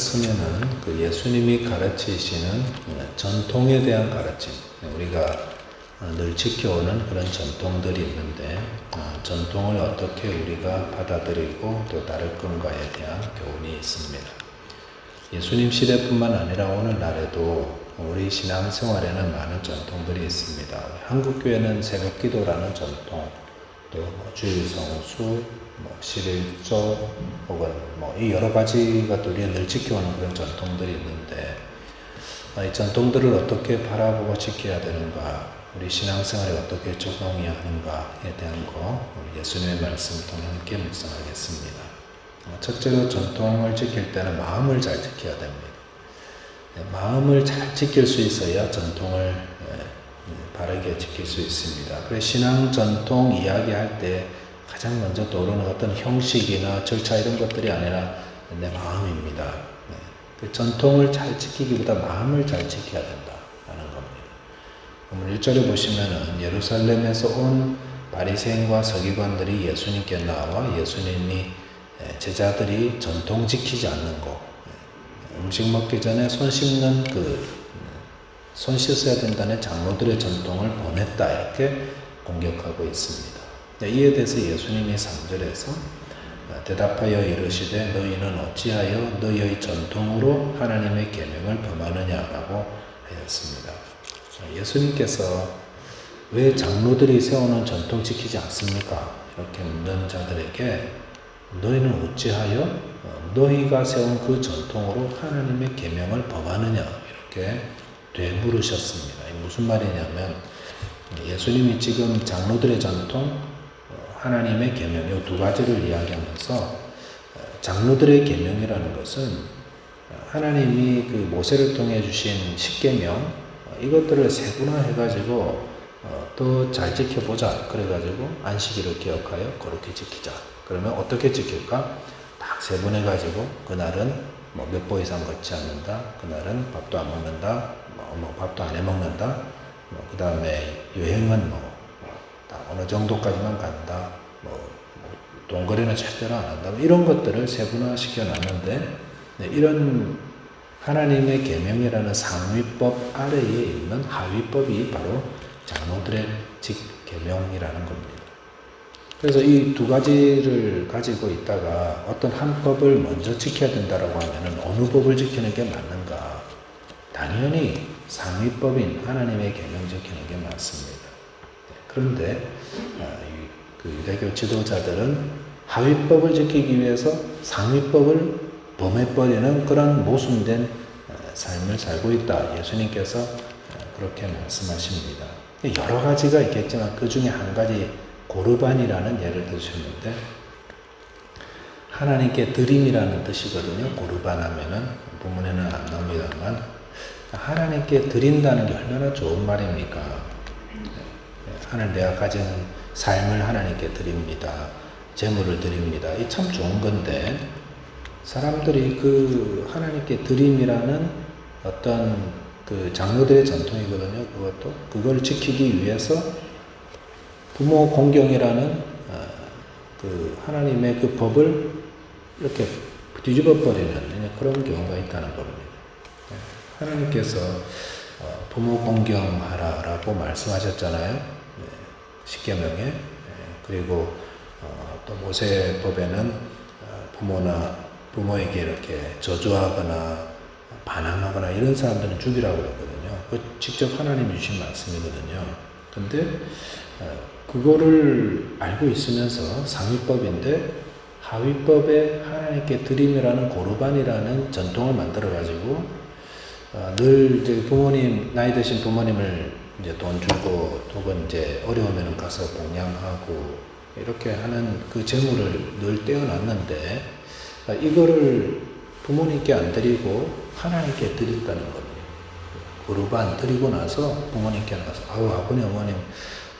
말씀에는 그 예수님이 가르치시는 전통에 대한 가르침, 우리가 늘 지켜오는 그런 전통들이 있는데 어, 전통을 어떻게 우리가 받아들이고 또 따를 건가에 대한 교훈이 있습니다. 예수님 시대뿐만 아니라 오늘날에도 우리 신앙생활에는 많은 전통들이 있습니다. 한국교회는 새벽기도라는 전통, 또뭐 주일성수, 뭐 11조 혹은 뭐 이 여러 가지가 우리가 늘 지켜오는 그런 전통들이 있는데 아, 이 전통들을 어떻게 바라보고 지켜야 되는가, 우리 신앙생활에 어떻게 적용해야 하는가에 대한 거 예수님의 말씀을 통해 함께 묵상하겠습니다. 어, 첫째로 전통을 지킬 때는 마음을 잘 지켜야 됩니다. 네, 마음을 잘 지킬 수 있어야 전통을 예, 바르게 지킬 수 있습니다. 그래서 신앙 전통 이야기할 때 가장 먼저 떠오르는 어떤 형식이나 절차 이런 것들이 아니라 내 마음입니다. 네. 그 전통을 잘 지키기보다 마음을 잘 지켜야 된다라는 겁니다. 오늘 1절에 보시면은 예루살렘에서 온 바리새인과 서기관들이 예수님께 나와 예수님이 예, 제자들이 전통 지키지 않는 거 예, 음식 먹기 전에 손 씻는 그 손 씻어야 된다는 장로들의 전통을 보냈다 이렇게 공격하고 있습니다. 네, 이에 대해서 예수님이 3절에서 대답하여 이르시되 너희는 어찌하여 너희의 전통으로 하나님의 계명을 범하느냐라고 하였습니다. 예수님께서 왜 장로들이 세우는 전통 지키지 않습니까? 이렇게 묻는 자들에게 너희는 어찌하여 어, 너희가 세운 그 전통으로 하나님의 계명을 범하느냐 이렇게 되물으셨습니다. 무슨 말이냐면 예수님이 지금 장로들의 전통, 어, 하나님의 계명 이두 가지를 이야기하면서 어, 장로들의 계명이라는 것은 하나님이 그 모세를 통해 주신 십계명 이것들을 세분화해 가지고 더 잘 지켜보자 그래 가지고 안식일을 기억하여 거룩히 지키자 그러면 어떻게 지킬까? 딱 세분해 가지고 그날은 뭐 몇보 이상 걷지 않는다. 그날은 밥도 안 먹는다. 뭐, 뭐 밥도 안 해 먹는다. 뭐 그 다음에 여행은 뭐, 딱 어느 정도까지만 간다. 뭐, 뭐 동거리는 절대로 안 한다. 뭐 이런 것들을 세분화시켜 놨는데 네, 이런 하나님의 계명이라는 상위법 아래에 있는 하위법이 바로 장로들의 직 계명이라는 겁니다. 그래서 이 두 가지를 가지고 있다가 어떤 한 법을 먼저 지켜야 된다라고 하면은 어느 법을 지키는 게 맞는가? 당연히 상위법인 하나님의 계명 지키는 게 맞습니다. 그런데 아, 그 유대교 지도자들은 하위법을 지키기 위해서 상위법을 범해버리는 그런 모순된 아, 삶을 살고 있다. 예수님께서 아, 그렇게 말씀하십니다. 여러 가지가 있겠지만 그 중에 한 가지 고르반이라는 예를 드셨는데 하나님께 드림이라는 뜻이거든요. 고르반 하면은 부문에는 안 나옵니다만 하나님께 드린다는 게 얼마나 좋은 말입니까? 하늘 내가 가진 삶을 하나님께 드립니다. 재물을 드립니다. 이 참 좋은 건데 사람들이 그 하나님께 드림이라는 어떤 그 장로들의 전통이거든요. 그것도 그걸 지키기 위해서 부모 공경이라는 어, 그 하나님의 그 법을 이렇게 뒤집어 버리는 그런 경우가 있다는 겁니다. 예, 하나님께서 어, 부모 공경하라라고 말씀하셨잖아요. 예, 십계명에 예, 그리고 어, 또 모세법에는 부모나 부모에게 이렇게 저주하거나 반항하거나 이런 사람들은 죽이라고 그러거든요. 그 직접 하나님이 주신 말씀이거든요. 근데 그거를 알고 있으면서 상위법인데 하위법에 하나님께 드림이라는 고르반이라는 전통을 만들어 가지고 어, 늘 이제 부모님 나이 드신 부모님을 이제 돈 주고 혹은 이제 어려우면 가서 봉양하고 이렇게 하는 그 재물을 늘 떼어놨는데 어, 이거를 부모님께 안 드리고 하나님께 드린다는 겁니다. 고르반 드리고 나서 부모님께 나서 아우 아버님 어머님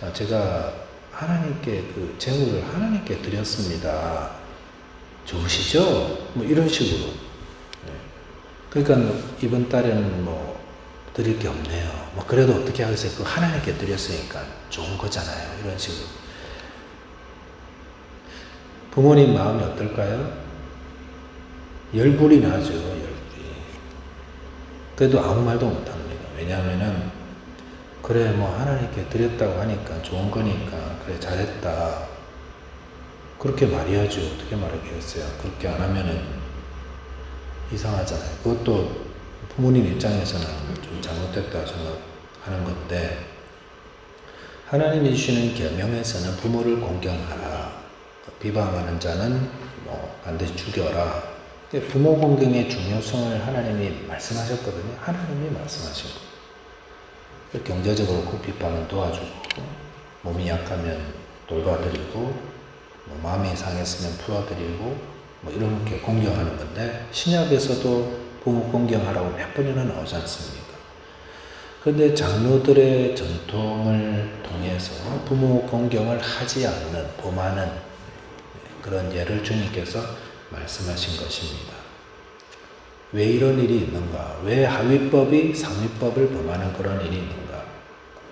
아, 제가 하나님께 그 재물을 하나님께 드렸습니다. 좋으시죠? 뭐 이런 식으로. 네. 그러니까 이번 달에는 뭐 드릴 게 없네요. 뭐 그래도 어떻게 하겠어요? 그 하나님께 드렸으니까 좋은 거잖아요. 이런 식으로. 부모님 마음이 어떨까요? 열불이 나죠. 열불. 그래도 아무 말도 못합니다. 왜냐하면은 그래 뭐 하나님께 드렸다고 하니까 좋은 거니까 그래 잘했다. 그렇게 말해야죠. 어떻게 말하겠어요? 그렇게 안 하면은 이상하잖아요. 그것도 부모님 입장에서는 좀 잘못됐다 생각하는 건데 하나님이 주시는 계명에서는 부모를 공경하라. 비방하는 자는 뭐 반드시 죽여라. 부모 공경의 중요성을 하나님이 말씀하셨거든요. 하나님이 말씀하신 거. 경제적으로 그 비판은 도와주고 몸이 약하면 돌봐드리고 뭐 마음이 상했으면 풀어드리고 뭐 이렇게 공경하는 건데 신약에서도 부모 공경하라고 몇 번이나 나오지 않습니까? 그런데 장로들의 전통을 통해서 부모 공경을 하지 않는 범하는 그런 예를 주님께서 말씀하신 것입니다. 왜 이런 일이 있는가? 왜 하위법이 상위법을 범하는 그런 일이 있는가?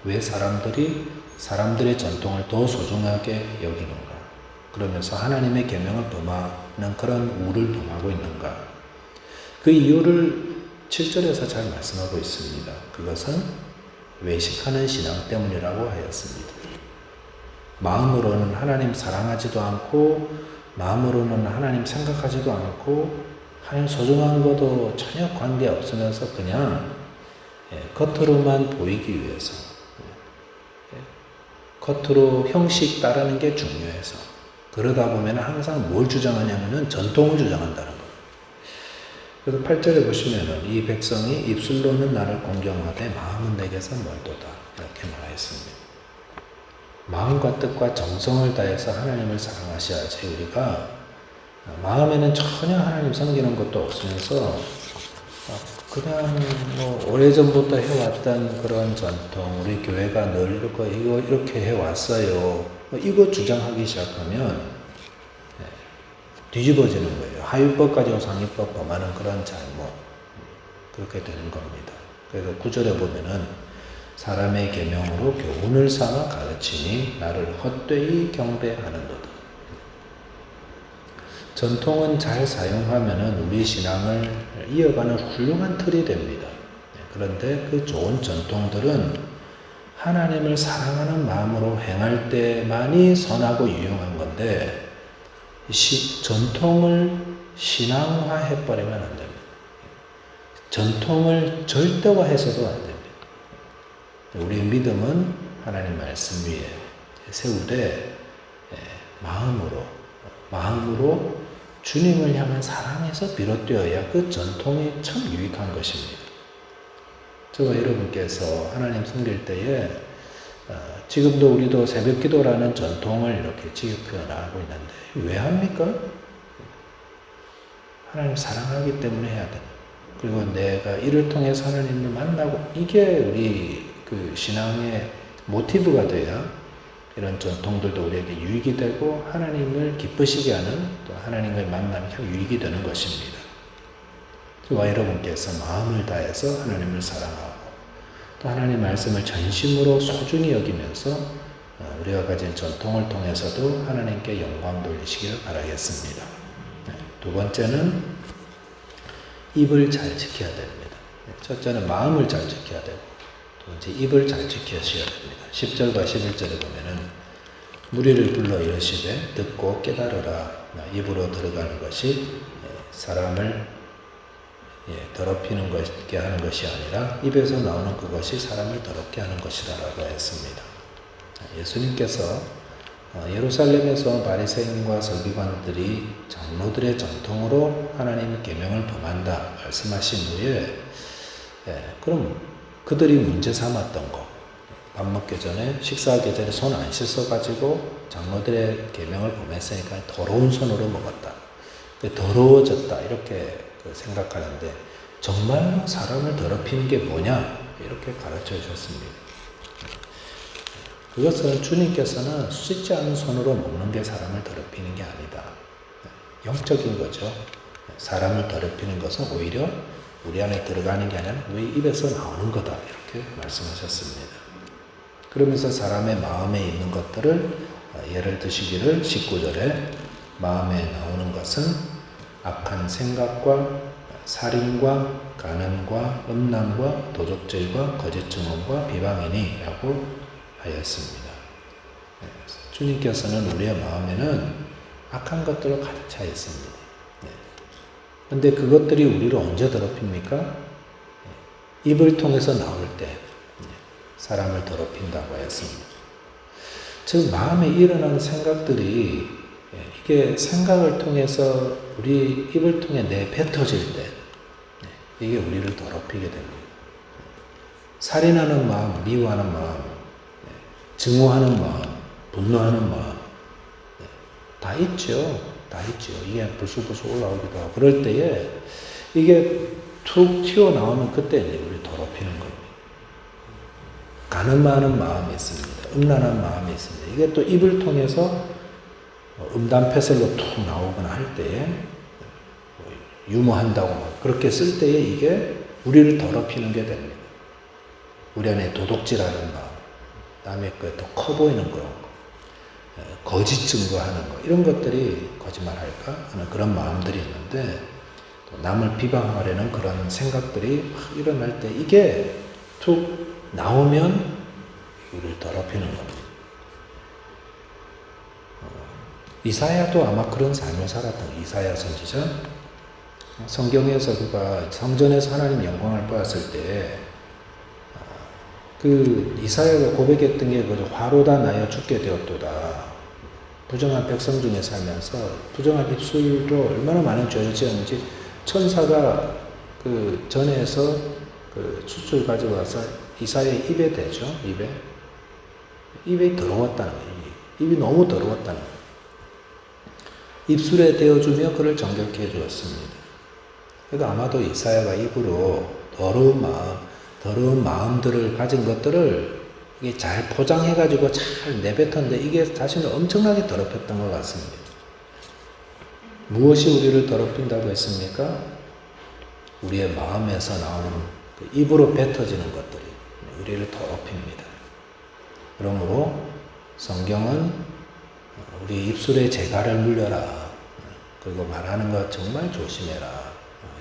왜 사람들이 사람들의 전통을 더 소중하게 여기는가? 그러면서 하나님의 계명을 범하는 그런 우를 범하고 있는가? 그 이유를 7절에서 잘 말씀하고 있습니다. 그것은 외식하는 신앙 때문이라고 하였습니다. 마음으로는 하나님 사랑하지도 않고 마음으로는 하나님 생각하지도 않고 하나님 소중한 것도 전혀 관계 없으면서 그냥 예, 겉으로만 보이기 위해서 예, 겉으로 형식 따르는 게 중요해서 그러다 보면 항상 뭘 주장하냐면은 전통을 주장한다는. 그래서 8절에 보시면은 이 백성이 입술로는 나를 공경하되 마음은 내게서 멀도다. 이렇게 말하였습니다. 마음과 뜻과 정성을 다해서 하나님을 사랑하셔야지 우리가 마음에는 전혀 하나님 섬기는 것도 없으면서 그냥 뭐 오래전부터 해왔던 그런 전통 우리 교회가 늘 이렇게 이거 이렇게 해왔어요. 뭐 이거 주장하기 시작하면 네, 뒤집어지는 거예요 하위법 가지고 상위법 범하는 그런 잘못 그렇게 되는 겁니다 그래서 구절에 보면은 사람의 계명으로 교훈을 삼아 가르치니 나를 헛되이 경배하는도다. 전통은 잘 사용하면 우리 신앙을 이어가는 훌륭한 틀이 됩니다. 그런데 그 좋은 전통들은 하나님을 사랑하는 마음으로 행할 때만이 선하고 유용한 건데 시, 전통을 신앙화해버리면 안 됩니다. 전통을 절대화해서도 안 됩니다. 우리의 믿음은 하나님 말씀 위에 세우되 마음으로 마음으로 주님을 향한 사랑에서 비롯되어야 그 전통이 참 유익한 것입니다. 저와 여러분께서 하나님 섬길 때에 어, 지금도 우리도 새벽 기도라는 전통을 이렇게 지켜 나가고 있는데 왜 합니까? 하나님 사랑하기 때문에 해야 돼. 그리고 내가 이를 통해서 하나님을 만나고 이게 우리 그 신앙의 모티브가 돼야 이런 전통들도 우리에게 유익이 되고 하나님을 기쁘시게 하는 또 하나님을 만나면 참 유익이 되는 것입니다. 저와 여러분께서 마음을 다해서 하나님을 사랑하고 또 하나님 말씀을 전심으로 소중히 여기면서 어, 우리가 가진 전통을 통해서도 하나님께 영광 돌리시기를 바라겠습니다. 네, 두 번째는 입을 잘 지켜야 됩니다. 네, 첫째는 마음을 잘 지켜야 되고 이제 입을 잘 지켜셔야 됩니다. 10절과 11절에 보면은 무리를 불러 이르시되 듣고 깨달으라 입으로 들어가는 것이 예, 사람을 예, 더럽히는 것게 하는 것이 아니라 입에서 나오는 그것이 사람을 더럽게 하는 것이다라고 했습니다. 예수님께서 어, 예루살렘에서 바리새인과 서기관들이 장로들의 전통으로 하나님 계명을 범한다 말씀하신 후에 예, 그럼 그들이 문제 삼았던 거. 밥 먹기 전에 식사하기 전에 손 안 씻어 가지고 장로들의 계명을 범했으니까 더러운 손으로 먹었다. 더러워졌다 이렇게 그 생각하는데 정말 사람을 더럽히는 게 뭐냐 이렇게 가르쳐 주셨습니다. 그것은 주님께서는 씻지 않은 손으로 먹는 게 사람을 더럽히는 게 아니다. 영적인 거죠. 사람을 더럽히는 것은 오히려 우리 안에 들어가는 게 아니라 우리 입에서 나오는 거다. 이렇게 말씀하셨습니다. 그러면서 사람의 마음에 있는 것들을 어, 예를 드시기를 19절에 마음에 나오는 것은 악한 생각과 살인과 간음과 음란과 도적질과 거짓 증언과 비방이니라고 하였습니다. 네, 주님께서는 우리의 마음에는 악한 것들로 가득 차 있습니다. 그런데 그것들이 우리를 언제 더럽힙니까? 네, 입을 통해서 나올 때 네, 사람을 더럽힌다고 했습니다. 즉 마음에 일어나는 생각들이 예, 이게 생각을 통해서 우리 입을 통해 내뱉어질 때 예, 이게 우리를 더럽히게 됩니다. 살인하는 마음, 미워하는 마음, 예, 증오하는 마음, 분노하는 마음 예, 다 있죠. 다 있죠. 이게 불쑥불쑥 올라오기도 하고 그럴 때에 이게 툭 튀어나오면 그때 이제 우리 더럽히는 겁니다. 가늠하는 마음이 있습니다. 음란한 마음이 있습니다. 이게 또 입을 통해서 음담패설로 툭 나오거나 할 때에 뭐 유머한다고 막 그렇게 쓸 때에 이게 우리를 더럽히는 게 됩니다. 우리 안에 도둑질하는 마음, 남의 거에 더커 보이는 거, 예, 거짓 증거하는 거, 이런 것들이 거짓말할까 하는 그런 마음들이 있는데 또 남을 비방하려는 그런 생각들이 막 일어날 때 이게 툭 나오면 우리를 더럽히는 겁니다. 이사야도 아마 그런 삶을 살았던 이사야 선지자. 성경에서 그가 성전에서 하나님 영광을 보았을 때, 아, 그 이사야가 고백했던 게그 화로다 나여 죽게 되었도다. 부정한 백성 중에 살면서 부정한 입술로 얼마나 많은 죄를 지었는지 천사가 그 전에서 그 수출 가지고 와서 이사야의 입에 대죠. 입에. 입에 더러웠다는 거예요. 입이 너무 더러웠다는 거예요. 입술에 대어주며 그를 정결케 해주었습니다. 그러니까 아마도 이사야가 입으로 더러운 마음, 더러운 마음들을 가진 것들을 이게 잘 포장해가지고 잘 내뱉었는데 이게 사실은 엄청나게 더럽혔던 것 같습니다. 무엇이 우리를 더럽힌다고 했습니까? 우리의 마음에서 나오는 그 입으로 뱉어지는 것들이 우리를 더럽힙니다. 그러므로 성경은 우리 입술에 재갈을 물려라. 그리고 말하는 것 정말 조심해라.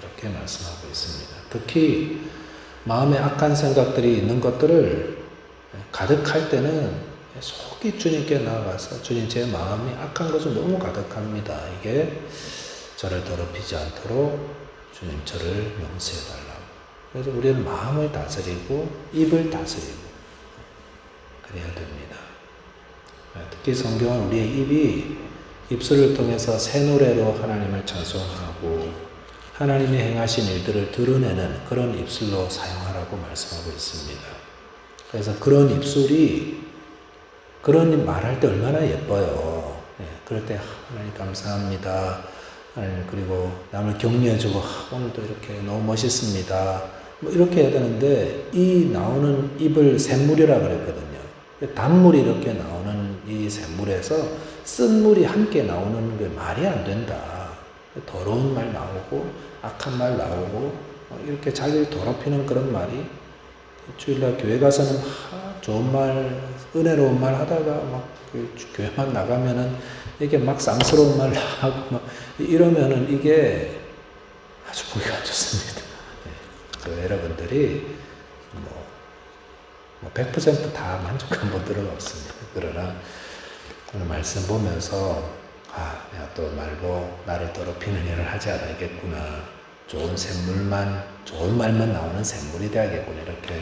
이렇게 말씀하고 있습니다. 특히 마음에 악한 생각들이 있는 것들을 가득할 때는 속히 주님께 나아가서 주님 제 마음이 악한 것은 너무 가득합니다. 이게 저를 더럽히지 않도록 주님 저를 용서해 달라고. 그래서 우리는 마음을 다스리고 입을 다스리고 그래야 됩니다. 특히 성경은 우리의 입이 입술을 통해서 새 노래로 하나님을 찬송하고 하나님이 행하신 일들을 드러내는 그런 입술로 사용하라고 말씀하고 있습니다. 그래서 그런 입술이 그런 말할 때 얼마나 예뻐요. 네, 그럴 때 하나님 감사합니다. 그리고 남을 격려해주고 오늘도 이렇게 너무 멋있습니다. 뭐 이렇게 해야 되는데 이 나오는 입을 샘물이라 그랬거든요. 단물이 이렇게 나오는 이 샘물에서 쓴 물이 함께 나오는 게 말이 안 된다. 더러운 말 나오고 악한 말 나오고 이렇게 자기를 더럽히는 그런 말이 주일날 교회 가서는 하, 좋은 말, 은혜로운 말 하다가 막그 교회만 나가면은 이게 막 쌍스러운 말 하고 막 이러면은 이게 아주 보기가 안 좋습니다. 네. 여러분들이 뭐, 뭐 100%다 만족한 분들은 없습니다. 그러나 오늘 말씀 보면서 아, 내가 또 말로 나를 더럽히는 일을 하지 않아야겠구나. 좋은 샘물만, 좋은 말만 나오는 샘물이 되야겠구나. 이렇게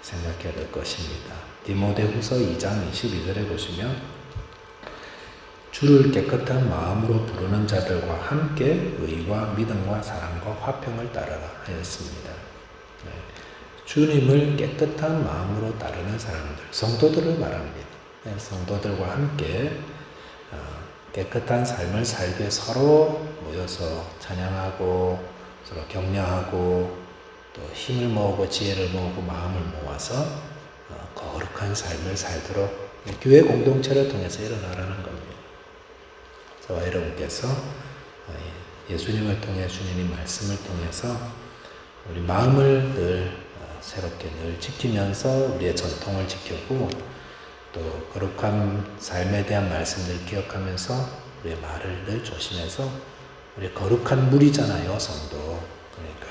생각해야 될 것입니다. 디모데후서 2장 22절에 보시면 주를 깨끗한 마음으로 부르는 자들과 함께 의와 믿음과 사랑과 화평을 따르라 하였습니다. 네. 주님을 깨끗한 마음으로 따르는 사람들, 성도들을 말합니다. 네, 성도들과 함께 어, 깨끗한 삶을 살게 서로 모여서 찬양하고 서로 격려하고 또 힘을 모으고 지혜를 모으고 마음을 모아서 어, 거룩한 삶을 살도록 교회 공동체를 통해서 일어나라는 겁니다. 저와 여러분께서 어, 예수님을 통해 주님의 말씀을 통해서 우리 마음을 늘 어, 새롭게 늘 지키면서 우리의 전통을 지키고 또 거룩한 삶에 대한 말씀을 기억하면서 우리의 말을 늘 조심해서 우리 거룩한 물이잖아요, 성도. 그러니까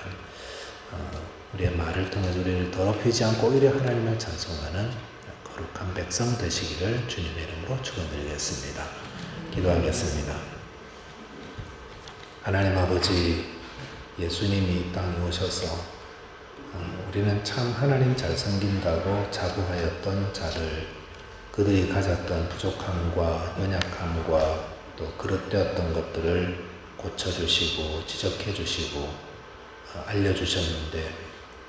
어, 우리의 말을 통해 우리를 더럽히지 않고 오히려 하나님을 찬송하는 거룩한 백성 되시기를 주님의 이름으로 축원드리겠습니다. 기도하겠습니다. 하나님 아버지 예수님이 이 땅에 오셔서 어, 우리는 참 하나님 잘 섬긴다고 자부하였던 자들 그들이 가졌던 부족함과 연약함과 또 그릇되었던 것들을 고쳐주시고 지적해 주시고 어, 알려주셨는데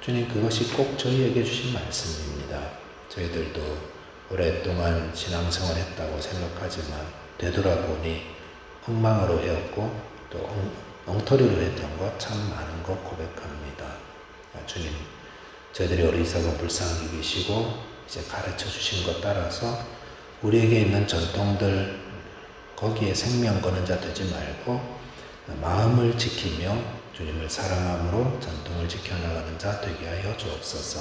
주님 그것이 꼭 저희에게 주신 말씀입니다. 저희들도 오랫동안 신앙생활 했다고 생각하지만 되돌아보니 엉망으로 해왔고 또 엉, 엉터리로 했던 것 참 많은 것 고백합니다. 아, 주님 저희들이 어리석은 불쌍히 계시고 이제 가르쳐 주신 것 따라서 우리에게 있는 전통들 거기에 생명 거는 자 되지 말고 마음을 지키며 주님을 사랑함으로 전통을 지켜나가는 자 되게 하여 주옵소서.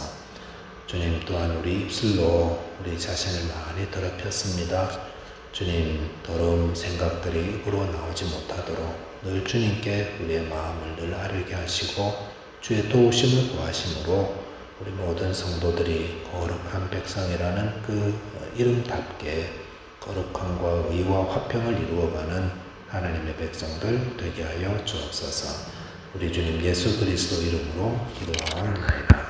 주님 또한 우리 입술로 우리 자신을 많이 더럽혔습니다. 주님 더러운 생각들이 입으로 나오지 못하도록 늘 주님께 우리의 마음을 늘 아르게 하시고 주의 도우심을 구하심으로 우리 모든 성도들이 거룩한 백성이라는 그 이름답게 거룩함과 의와 화평을 이루어가는 하나님의 백성들 되게 하여 주옵소서. 우리 주님 예수 그리스도 이름으로 기도하옵나이다.